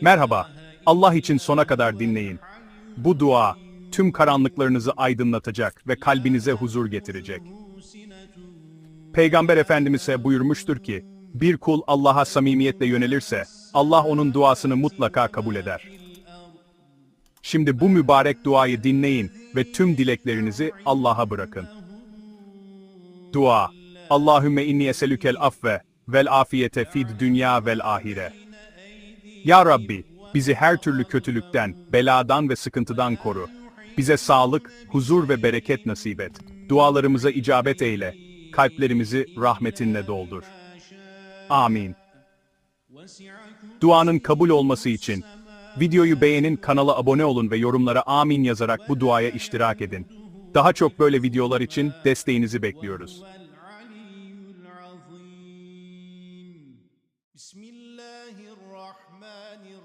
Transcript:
Merhaba, Allah için sona kadar dinleyin. Bu dua, tüm karanlıklarınızı aydınlatacak ve kalbinize huzur getirecek. Peygamber Efendimiz ise buyurmuştur ki, bir kul Allah'a samimiyetle yönelirse, Allah onun duasını mutlaka kabul eder. Şimdi bu mübarek duayı dinleyin ve tüm dileklerinizi Allah'a bırakın. Dua. Allahümme inni eselükel afve vel afiyete fid dünya vel ahire. Ya Rabbi, bizi her türlü kötülükten, beladan ve sıkıntıdan koru. Bize sağlık, huzur ve bereket nasip et. Dualarımıza icabet eyle. Kalplerimizi rahmetinle doldur. Amin. Duanın kabul olması için videoyu beğenin, kanala abone olun ve yorumlara amin yazarak bu duaya iştirak edin. Daha çok böyle videolar için desteğinizi bekliyoruz. Bismillahirrahmanirrahim. الرحمن